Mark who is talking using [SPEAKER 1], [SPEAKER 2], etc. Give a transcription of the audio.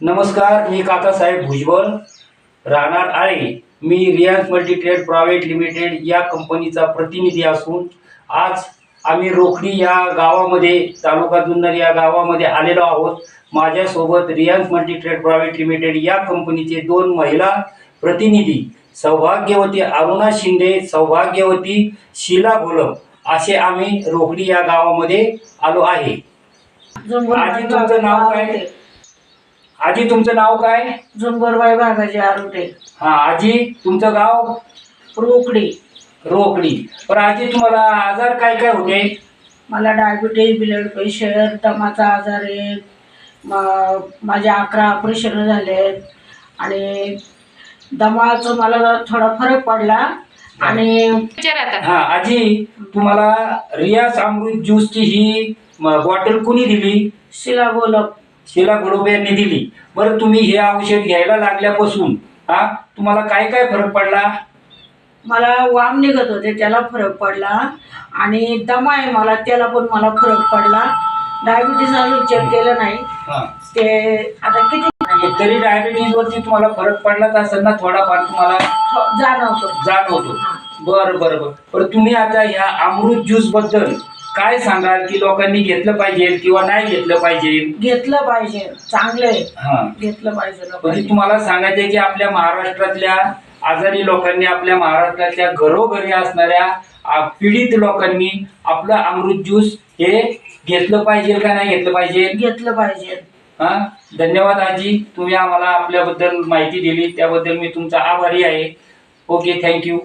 [SPEAKER 1] नमस्कार मी काकासाहेब भुजबळ. राहणार आहे. मी रिलायन्स मल्टीट्रेड प्रायव्हेट लिमिटेड या कंपनीचा प्रतिनिधी असून आज आम्ही रोखडी या गावामध्ये तालुका जुन्नर या गावामध्ये आलेलो आहोत. माझ्यासोबत रिलायन्स मल्टीट्रेड प्रायव्हेट लिमिटेड या कंपनीचे दोन महिला प्रतिनिधी सौभाग्यवती अरुणा शिंदे सौभाग्यवती शीला घोलप असे आम्ही रोखडी या गावामध्ये आलो आहे. आजी तुमचं नाव काय? आजी तुमचं नाव काय?
[SPEAKER 2] झुंबरबाई बागाजी आरोटे.
[SPEAKER 1] हा आजी तुमचं गाव?
[SPEAKER 2] रोकडी.
[SPEAKER 1] रोकडी. पण आजी तुम्हाला आजार काय काय होते?
[SPEAKER 2] मला डायबिटीज ब्लड प्रेशर दमाचा आजार आहे मा- माझे अकरा ऑपरेशन झालेत. आणि दमाचं मला थोडा फरक पडला. आणि
[SPEAKER 3] विचार आता.
[SPEAKER 1] हा आजी तुम्हाला रियास अमृत ज्यूसची ही बॉटल कुणी दिली?
[SPEAKER 2] शिला गोलप
[SPEAKER 1] शिला गुडोबे यांनी दिली. बरं तुम्ही हे औषध घ्यायला लागल्यापासून हा तुम्हाला काय काय फरक पडला?
[SPEAKER 2] मला वाम निघत होते त्याला फरक पडला. आणि दमा आहे मला त्याला पण मला फरक पडला. डायबिटीज अजून चेक केलं नाही.
[SPEAKER 1] हा.
[SPEAKER 2] ते आता किती
[SPEAKER 1] तरी डायबिटीज वरती तुम्हाला फरक पडलाच असेल ना थोडाफार तुम्हाला
[SPEAKER 2] थो- जाणवतो.
[SPEAKER 1] जाणवतो.
[SPEAKER 2] हा.
[SPEAKER 1] बरं बरं बरं. बरं तुम्ही आता ह्या अमृत ज्यूसबद्दल काय सांगाल की लोकांनी घेतलं पाहिजे किंवा नाही घेतलं पाहिजे?
[SPEAKER 2] घेतलं पाहिजे. चांगलं आहे.
[SPEAKER 1] हा.
[SPEAKER 2] घेतलं पाहिजे
[SPEAKER 1] म्हणजे
[SPEAKER 2] लोकांनी.
[SPEAKER 1] तुम्हाला सांगायचं की आपल्या महाराष्ट्रातल्या आजारी लोकांनी आपल्या महाराष्ट्रातल्या घरोघरी असणाऱ्या आ, पीडित लोकांनी आपलं अमृत ज्यूस हे घेतलं पाहिजे का नाही घेतलं पाहिजे?
[SPEAKER 2] घेतलं पाहिजे.
[SPEAKER 1] हा? धन्यवाद आजी. तुम्ही आम्हाला आपल्याबद्दल माहिती दिली. त्याबद्दल मी तुमचा आभारी आहे. Okay thank you.